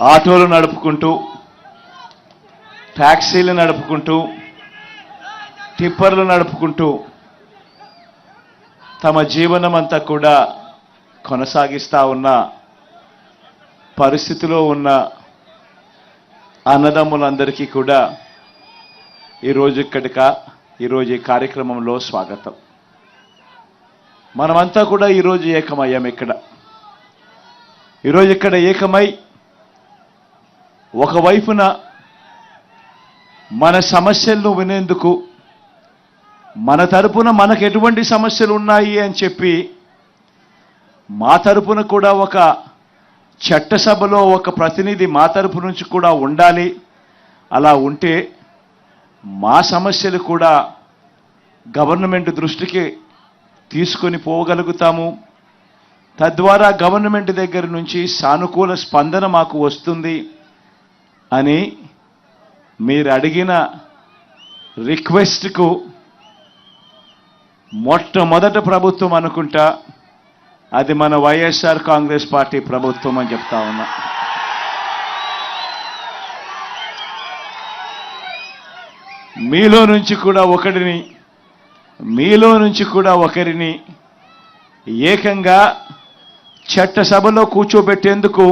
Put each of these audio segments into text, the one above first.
ఆటోలు నడుపుకుంటూ ట్యాక్సీలు నడుపుకుంటూ టిప్పర్లు నడుపుకుంటూ తమ జీవనం అంతా కూడా కొనసాగిస్తూ ఉన్న పరిస్థితిలో ఉన్న అన్నదమ్ములందరికీ కూడా ఈరోజు ఇక్కడిక ఈరోజు ఈ కార్యక్రమంలో స్వాగతం. మనమంతా కూడా ఈరోజు ఏకమయ్యాం ఇక్కడ. ఈరోజు ఇక్కడ ఏకమై ఒకవైపున మన సమస్యలను వినేందుకు మన తరపున మనకు ఎటువంటి సమస్యలు ఉన్నాయి అని చెప్పి మా తరపున కూడా ఒక చట్టసభలో ఒక ప్రతినిధి మా తరపు నుంచి కూడా ఉండాలి. అలా ఉంటే మా సమస్యలు కూడా గవర్నమెంట్ దృష్టికి తీసుకొని పోగలుగుతాము. తద్వారా గవర్నమెంట్ దగ్గర నుంచి సానుకూల స్పందన మాకు వస్తుంది. అని మీరు అడిగిన రిక్వెస్ట్కు మొట్టమొదట ప్రభుత్వం అనుకుంటా అది మన వైఎస్ఆర్ కాంగ్రెస్ పార్టీ ప్రభుత్వం అని చెప్తా ఉన్నా. మీలో నుంచి కూడా ఒకరిని మీలో నుంచి కూడా ఒకరిని ఏకంగా చట్టసభలో కూర్చోబెట్టేందుకు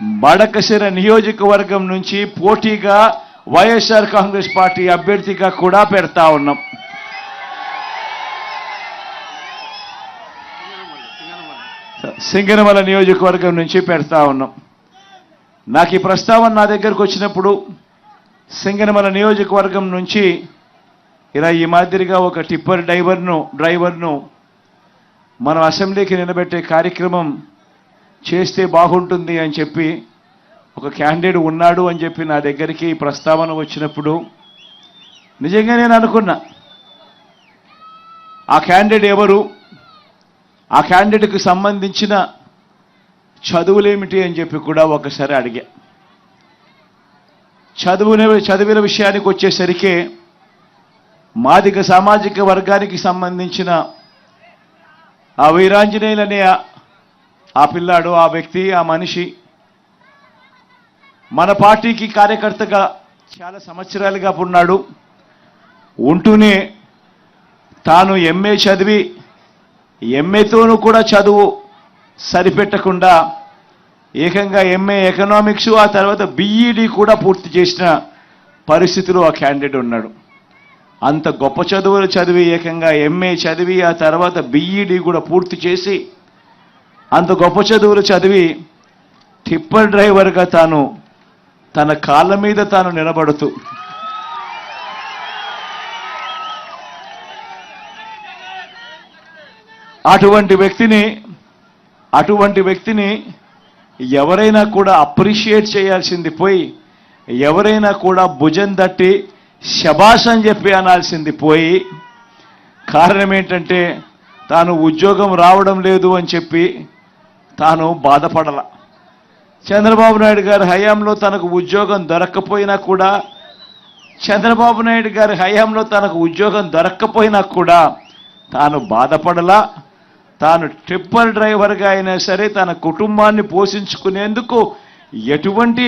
బడకసిర నియోజకవర్గం నుంచి పోటీగా వైఎస్ఆర్ కాంగ్రెస్ పార్టీ అభ్యర్థిగా కూడా పెడతా ఉన్నాం. సింగనమల నియోజకవర్గం నుంచి పెడతా ఉన్నాం. నాకు ఈ ప్రస్తావన నా దగ్గరకు వచ్చినప్పుడు సింగనమల నియోజకవర్గం నుంచి ఇలా ఈ మాదిరిగా ఒక టిప్పర్ డ్రైవర్ను డ్రైవర్ను మనం అసెంబ్లీకి నిలబెట్టే కార్యక్రమం చేస్తే బాగుంటుంది అని చెప్పి ఒక క్యాండిడేట్ ఉన్నాడు అని చెప్పి నా దగ్గరికి ఈ ప్రస్తావన వచ్చినప్పుడు నిజంగా నేను అనుకున్నా. ఆ క్యాండిడేట్ ఎవరు? ఆ క్యాండిడేట్కి సంబంధించిన చదువులేమిటి అని చెప్పి కూడా ఒకసారి అడిగా. చదువునే చదివిన విషయానికి వచ్చేసరికి మాదిక సామాజిక వర్గానికి సంబంధించిన ఆ వీరాంజనేయులనే ఆ- పిల్లాడు ఆ వ్యక్తి ఆ మనిషి మన పార్టీకి కార్యకర్తగా చాలా సంవత్సరాలుగా ఉన్నాడు. ఉంటూనే తాను ఎంఏ చదివి ఎంఏతోనూ కూడా చదువు సరిపెట్టకుండా ఏకంగా ఎంఏ ఎకనామిక్స్ ఆ తర్వాత బీఈడి కూడా పూర్తి చేసిన పరిస్థితిలో ఆ క్యాండిడేట్ ఉన్నాడు. అంత గొప్ప చదువులు చదివి ఏకంగా ఎంఏ చదివి ఆ తర్వాత బీఈడి కూడా పూర్తి చేసి అంత గొప్ప చదువులు చదివి టిప్పర్ డ్రైవర్గా తాను తన కాళ్ళ మీద తాను నిలబడుతూ అటువంటి వ్యక్తిని అటువంటి వ్యక్తిని ఎవరైనా కూడా అప్రిషియేట్ చేయాల్సింది పోయి ఎవరైనా కూడా భుజం తట్టి శబాష్ అని చెప్పి అనాల్సింది పోయి కారణం ఏంటంటే తాను ఉద్యోగం రావడం లేదు అని చెప్పి తాను బాధపడల. చంద్రబాబు నాయుడు గారి హయాంలో తనకు ఉద్యోగం దొరక్కపోయినా కూడా చంద్రబాబు నాయుడు గారి హయాంలో తనకు ఉద్యోగం దొరక్కపోయినా కూడా తాను బాధపడలా. తాను ట్రిప్పర్ డ్రైవర్గా అయినా సరే తన కుటుంబాన్ని పోషించుకునేందుకు ఎటువంటి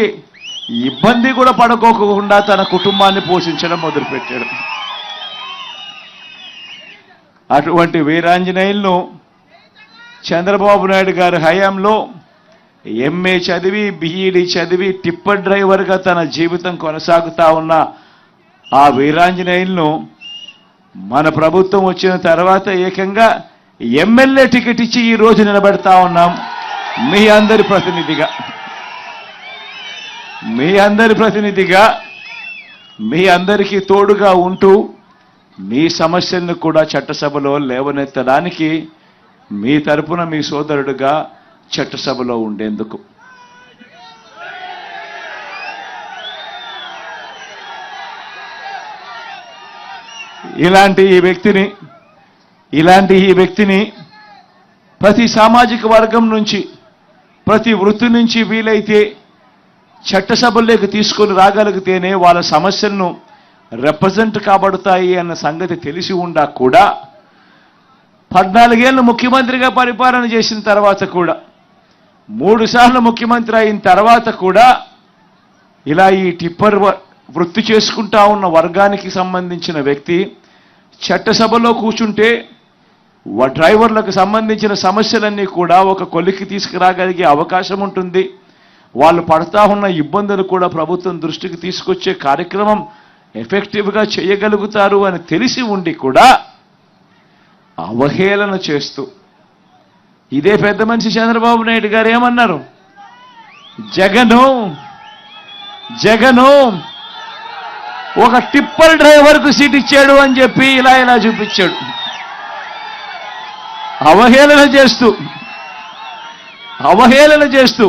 ఇబ్బంది కూడా పడుకోకుండా తన కుటుంబాన్ని పోషించడం మొదలుపెట్టాడు. అటువంటి వీరాంజనేయులను చంద్రబాబు నాయుడు గారి హయాంలో ఎంఏ చదివి బిఈడి చదివి టిప్పర్ డ్రైవర్గా తన జీవితం కొనసాగుతా ఉన్న ఆ వీరాంజనేయులను మన ప్రభుత్వం వచ్చిన తర్వాత ఏకంగా ఎమ్మెల్యే టికెట్ ఇచ్చి ఈ రోజు నిలబెడతా ఉన్నాం. మీ అందరి ప్రతినిధిగా. మీ అందరి ప్రతినిధిగా మీ అందరికీ తోడుగా ఉంటూ మీ సమస్యలను కూడా చట్టసభలో లేవనెత్తడానికి మీ తరపున మీ సోదరుడుగా చట్టసభలో ఉండేందుకు. ఇలాంటి ఈ వ్యక్తిని ఇలాంటి ఈ వ్యక్తిని ప్రతి సామాజిక వర్గం నుంచి ప్రతి వృత్తి నుంచి వీలైతే చట్టసభల్లోకి తీసుకొని రాగలిగితేనే వాళ్ళ సమస్యలను రిప్రజెంట్ కాబడతాయి అన్న సంగతి తెలిసి ఉండా కూడా పద్నాలుగేళ్ళు ముఖ్యమంత్రిగా పరిపాలన చేసిన తర్వాత కూడా మూడుసార్లు ముఖ్యమంత్రి అయిన తర్వాత కూడా ఇలా ఈ టిప్పర్ వృత్తి చేసుకుంటా ఉన్న వర్గానికి సంబంధించిన వ్యక్తి చట్టసభలో కూర్చుంటే డ్రైవర్లకు సంబంధించిన సమస్యలన్నీ కూడా ఒక కొలికి తీసుకురాగలిగే అవకాశం ఉంటుంది. వాళ్ళు పడతా ఉన్న ఇబ్బందులు కూడా ప్రభుత్వం దృష్టికి తీసుకొచ్చే కార్యక్రమం ఎఫెక్టివ్గా చేయగలుగుతారు అని తెలిసి ఉండి కూడా అవహేళన చేస్తూ. ఇదే పెద్ద మనిషి చంద్రబాబు నాయుడు గారు ఏమన్నారు? జగను జగను ఒక టిప్పర్ డ్రైవర్కు సీట్ ఇచ్చాడు అని చెప్పి ఇలా ఇలా చూపించాడు. అవహేళన చేస్తూ అవహేళన చేస్తూ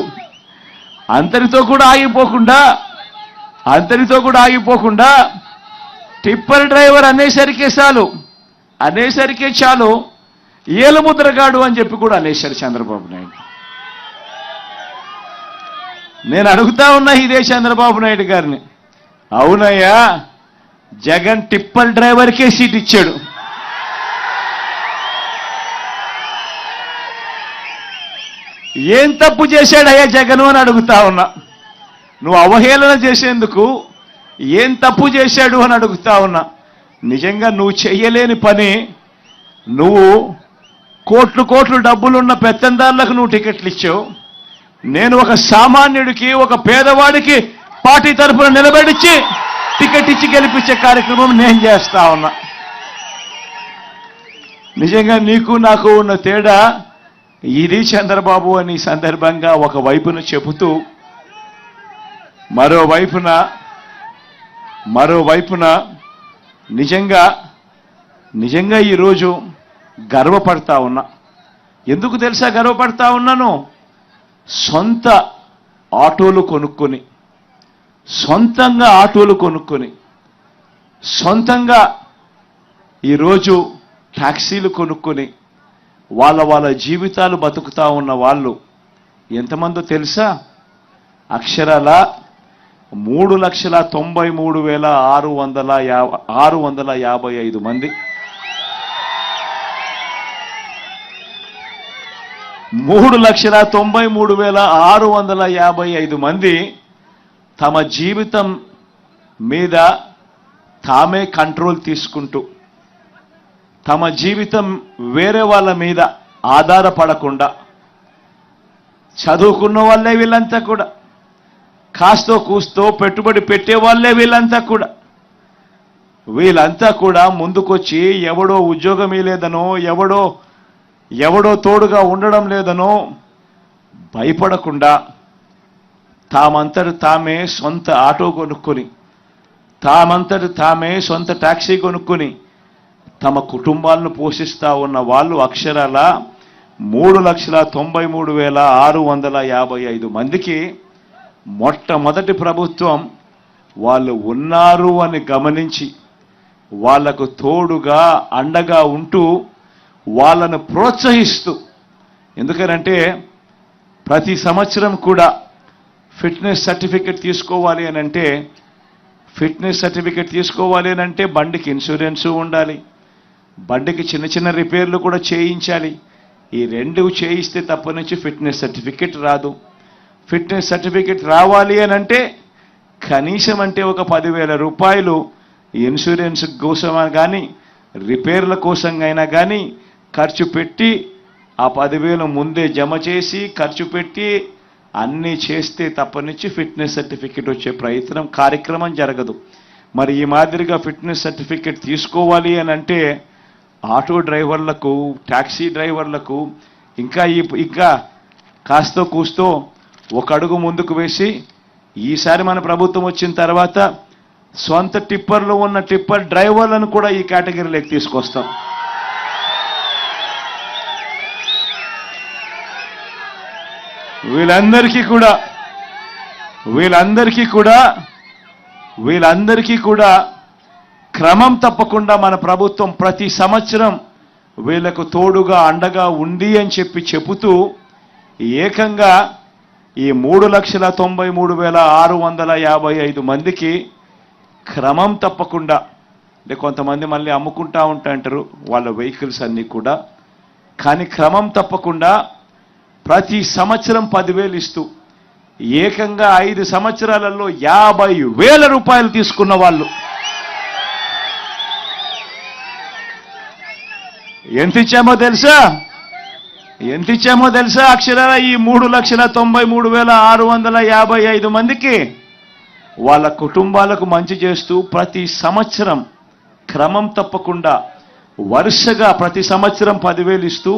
అంతటితో కూడా ఆగిపోకుండా అంతటితో కూడా ఆగిపోకుండా టిప్పర్ డ్రైవర్ అనేసరికి చాలు. అనేసరికి చాలు ఏలముద్రగాడు అని చెప్పి కూడా అనేశారు చంద్రబాబు నాయుడు. నేను అడుగుతా ఉన్నా ఇదే చంద్రబాబు నాయుడు గారిని. అవునయ్యా జగన్ టిప్పల్ డ్రైవర్కే సీట్ ఇచ్చాడు. ఏం తప్పు చేశాడయ్యా జగన్ అని అడుగుతా ఉన్నా. నువ్వు అవహేళన చేసేందుకు ఏం తప్పు చేశాడు అని అడుగుతా ఉన్నా. నిజంగా నువ్వు చెయ్యలేని పని నువ్వు కోట్లు కోట్లు డబ్బులున్న పెత్తందారులకు నువ్వు టికెట్లు ఇచ్చావు. నేను ఒక సామాన్యుడికి ఒక పేదవాడికి పార్టీ తరఫున నిలబెడిచ్చి టికెట్ ఇచ్చి గెలిపించే కార్యక్రమం నేను చేస్తా ఉన్నా. నిజంగా నీకు నాకు ఉన్న తేడా ఇది చంద్రబాబు అని సందర్భంగా ఒక వైపున చెబుతూ మరోవైపున మరోవైపున నిజంగా నిజంగా ఈరోజు గర్వపడతా ఉన్నా. ఎందుకు తెలుసా గర్వపడతా ఉన్నాను? సొంత ఆటోలు కొనుక్కొని సొంతంగా ఆటోలు కొనుక్కొని సొంతంగా ఈరోజు ట్యాక్సీలు కొనుక్కొని వాళ్ళ వాళ్ళ జీవితాలు బతుకుతా ఉన్న వాళ్ళు ఎంతమందో తెలుసా? అక్షరాల మూడు లక్షల తొంభై మూడు వేల ఆరు వందల యాభై ఆరు వందల యాభై ఐదు మంది. మూడు లక్షల తొంభై మూడు వేల ఆరు వందల యాభై ఐదు మంది తమ జీవితం మీద తామే కంట్రోల్ తీసుకుంటూ తమ జీవితం వేరే వాళ్ళ మీద ఆధారపడకుండా చదువుకున్న వాళ్ళే వీళ్ళంతా కూడా కాస్తో కూస్తో పెట్టుబడి పెట్టే వాళ్ళే వీళ్ళంతా కూడా. వీళ్ళంతా కూడా ముందుకొచ్చి ఎవడో ఉద్యోగం లేదనో ఎవడో ఎవడో తోడుగా ఉండడం లేదనో భయపడకుండా తామంతటి తామే సొంత ఆటో కొనుక్కొని తామంతటి తామే సొంత టాక్సీ కొనుక్కొని తమ కుటుంబాలను పోషిస్తూ ఉన్న వాళ్ళు అక్షరాల మూడు లక్షల తొంభై మూడు వేల ఆరు వందల యాభై ఐదు మందికి మొట్టమొదటి ప్రభుత్వం వాళ్ళు ఉన్నారు అని గమనించి వాళ్ళకు తోడుగా అండగా ఉంటూ వాళ్ళను ప్రోత్సహిస్తూ ఎందుకనంటే ప్రతి సంవత్సరం కూడా ఫిట్నెస్ సర్టిఫికెట్ తీసుకోవాలి అని అంటే ఫిట్నెస్ సర్టిఫికెట్ తీసుకోవాలి అని అంటే బండికి ఇన్సూరెన్సు ఉండాలి బండికి చిన్న చిన్న రిపేర్లు కూడా చేయించాలి. ఈ రెండు చేయిస్తే తప్ప నుంచి ఫిట్నెస్ సర్టిఫికెట్ రాదు. ఫిట్నెస్ సర్టిఫికెట్ రావాలి అని అంటే కనీసం అంటే ఒక పదివేల రూపాయలు ఇన్సూరెన్స్ కోసం కానీ రిపేర్ల కోసం అయినా కానీ ఖర్చు పెట్టి ఆ పదివేలు ముందే జమ చేసి ఖర్చు పెట్టి అన్నీ చేస్తే తప్పనుంచి ఫిట్నెస్ సర్టిఫికెట్ వచ్చే ప్రయత్నం కార్యక్రమం జరగదు. మరి ఈ మాదిరిగా ఫిట్నెస్ సర్టిఫికెట్ తీసుకోవాలి అని అంటే ఆటో డ్రైవర్లకు ట్యాక్సీ డ్రైవర్లకు ఇంకా ఈ ఇంకా కాస్తో కూస్తో ఒక అడుగు ముందుకు వేసి ఈసారి మన ప్రభుత్వం వచ్చిన తర్వాత సొంత టిప్పర్లో ఉన్న టిప్పర్ డ్రైవర్లను కూడా ఈ కేటగిరీలోకి తీసుకొస్తాం. వీళ్ళందరికీ కూడా వీళ్ళందరికీ కూడా వీళ్ళందరికీ కూడా క్రమం తప్పకుండా మన ప్రభుత్వం ప్రతి సంవత్సరం వీళ్ళకు తోడుగా అండగా ఉంది అని చెప్పి చెబుతూ ఏకంగా ఈ మూడు లక్షల తొంభై మూడు వేల ఆరు వందల యాభై ఐదు మందికి క్రమం తప్పకుండా అంటే కొంతమంది మళ్ళీ అమ్ముకుంటా ఉంటాంటారు వాళ్ళ వెహికల్స్ అన్నీ కూడా. కానీ క్రమం తప్పకుండా ప్రతి సంవత్సరం పదివేలు ఇస్తూ ఏకంగా ఐదు సంవత్సరాలలో యాభై వేల రూపాయలు తీసుకున్న వాళ్ళు. ఎంత ఇచ్చామో తెలుసా? ఎంత ఇచ్చామో తెలుసా అక్షరాల? ఈ మూడు లక్షల తొంభై మూడు వేల ఆరు వందల యాభై ఐదు మందికి వాళ్ళ కుటుంబాలకు మంచి చేస్తూ ప్రతి సంవత్సరం క్రమం తప్పకుండా వరుసగా ప్రతి సంవత్సరం పదివేలు ఇస్తూ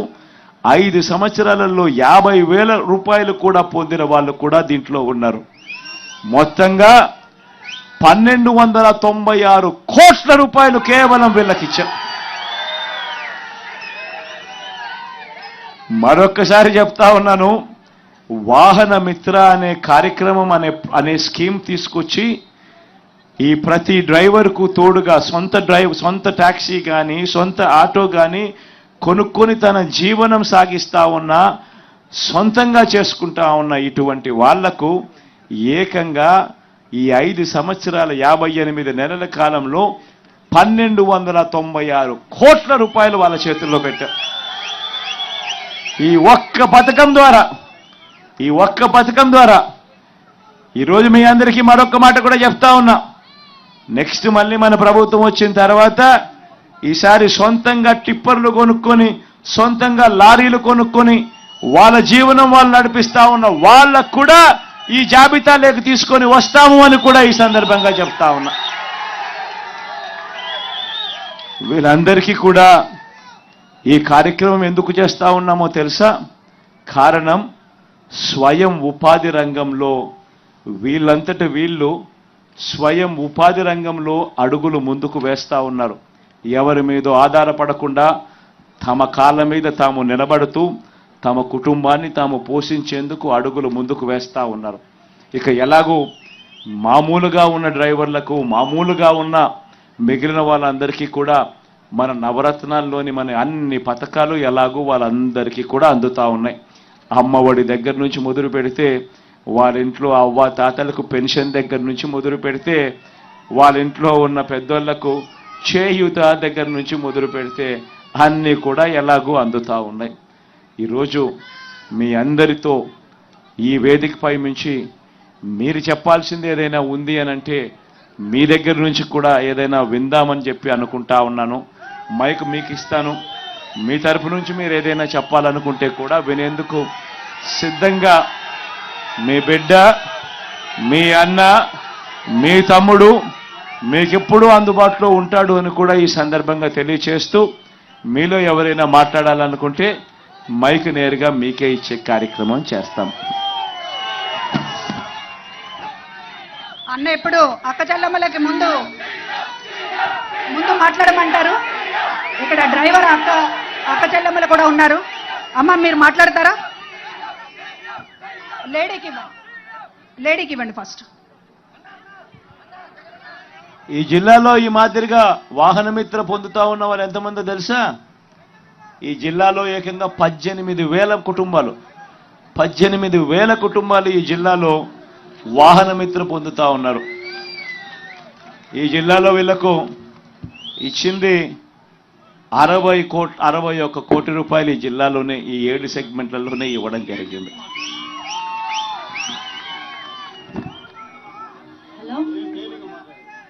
ఐదు సంవత్సరాలలో యాభై వేల రూపాయలు కూడా పొందిన వాళ్ళు కూడా దీంట్లో ఉన్నారు. మొత్తంగా పన్నెండు వందల తొంభై ఆరు కోట్ల రూపాయలు కేవలం వీళ్ళకిచ్చాం. మరొక్కసారి చెప్తా ఉన్నాను. వాహన మిత్ర అనే కార్యక్రమం అనే అనే స్కీమ్ తీసుకొచ్చి ఈ ప్రతి డ్రైవర్కు తోడుగా సొంత డ్రైవ్ సొంత ట్యాక్సీ కానీ సొంత ఆటో కానీ కొనుక్కొని తన జీవనం సాగిస్తూ ఉన్న సొంతంగా చేసుకుంటా ఉన్న ఇటువంటి వాళ్ళకు ఏకంగా ఈ ఐదు సంవత్సరాల యాభై ఎనిమిది నెలల కాలంలో పన్నెండు వందల తొంభై ఆరు కోట్ల రూపాయలు వాళ్ళ చేతుల్లో పెట్టారు ఈ ఒక్క పథకం ద్వారా ఈ ఒక్క పథకం ద్వారా ఈరోజు మీ అందరికీ మరొక మాట కూడా చెప్తా ఉన్నా. నెక్స్ట్ మళ్ళీ మన ప్రభుత్వం వచ్చిన తర్వాత ఈసారి సొంతంగా టిప్పర్లు కొనుక్కొని సొంతంగా లారీలు కొనుక్కొని వాళ్ళ జీవనం వాళ్ళు నడిపిస్తా ఉన్న వాళ్ళకు కూడా ఈ జాబితా లేక తీసుకొని వస్తాము అని కూడా ఈ సందర్భంగా చెప్తా ఉన్నా. వీళ్ళందరికీ కూడా ఈ కార్యక్రమం ఎందుకు చేస్తూ ఉన్నామో తెలుసా? కారణం స్వయం ఉపాధి రంగంలో వీళ్ళంతటి వీళ్ళు స్వయం ఉపాధి రంగంలో అడుగులు ముందుకు వేస్తూ ఉన్నారు. ఎవరి మీద ఆధారపడకుండా తమ కాళ్ళ మీద తాము నిలబడుతూ తమ కుటుంబాన్ని తాము పోషించేందుకు అడుగులు ముందుకు వేస్తూ ఉన్నారు. ఇక ఎలాగూ మామూలుగా ఉన్న డ్రైవర్లకు మామూలుగా ఉన్న మిగిలిన వాళ్ళందరికీ కూడా మన నవరత్నాల్లోని మన అన్ని పథకాలు ఎలాగూ వాళ్ళందరికీ కూడా అందుతా ఉన్నాయి. అమ్మఒడి దగ్గర నుంచి మొదలు పెడితే వాళ్ళ ఇంట్లో అవ్వ తాతలకు పెన్షన్ దగ్గర నుంచి మొదలు పెడితే వాళ్ళ ఇంట్లో ఉన్న పెద్దోళ్ళకు చేయూత దగ్గర నుంచి మొదలు పెడితే అన్నీ కూడా ఎలాగూ అందుతా ఉన్నాయి. ఈరోజు మీ అందరితో ఈ వేదికపై నుంచి మీరు చెప్పాల్సింది ఏదైనా ఉంది అని అంటే మీ దగ్గర నుంచి కూడా ఏదైనా విందామని చెప్పి అనుకుంటా ఉన్నాను. మైక్ మీకు ఇస్తాను మీ తరపు నుంచి మీరు ఏదైనా చెప్పాలనుకుంటే కూడా వినేందుకు సిద్ధంగా మీ బిడ్డ మీ అన్న మీ తమ్ముడు మీకెప్పుడు అందుబాటులో ఉంటాడు అని కూడా ఈ సందర్భంగా తెలియచేస్తూ మీలో ఎవరైనా మాట్లాడాలనుకుంటే మైక్ నేరుగా మీకే ఇచ్చే కార్యక్రమం చేస్తాం. అన్న ఎప్పుడు? అక్క చెల్లమ్మలకి ముందు. ముందు మాట్లాడమంటారు? ఇక్కడ డ్రైవర్ అక్క అక్క చెల్లెమ్మలు కూడా ఉన్నారు. అమ్మ మీరు మాట్లాడతారా? లేడీకి ఇవ్వండి. లేడీకి ఇవ్వండి ఫస్ట్ ఈ జిల్లాలో ఈ మాదిరిగా వాహన మిత్ర పొందుతా ఉన్న వాళ్ళు ఎంతమందో తెలుసా? ఈ జిల్లాలో ఏకంగా పద్దెనిమిది వేల కుటుంబాలు. పద్దెనిమిది వేల కుటుంబాలు ఈ జిల్లాలో వాహనమిత్ర పొందుతా ఉన్నారు. ఈ జిల్లాలో వీళ్ళకు ఇచ్చింది అరవై కోట్ అరవై ఒక్క కోటి రూపాయలు ఈ జిల్లాలోనే ఈ ఏడు సెగ్మెంట్లలోనే ఇవ్వడం జరిగింది.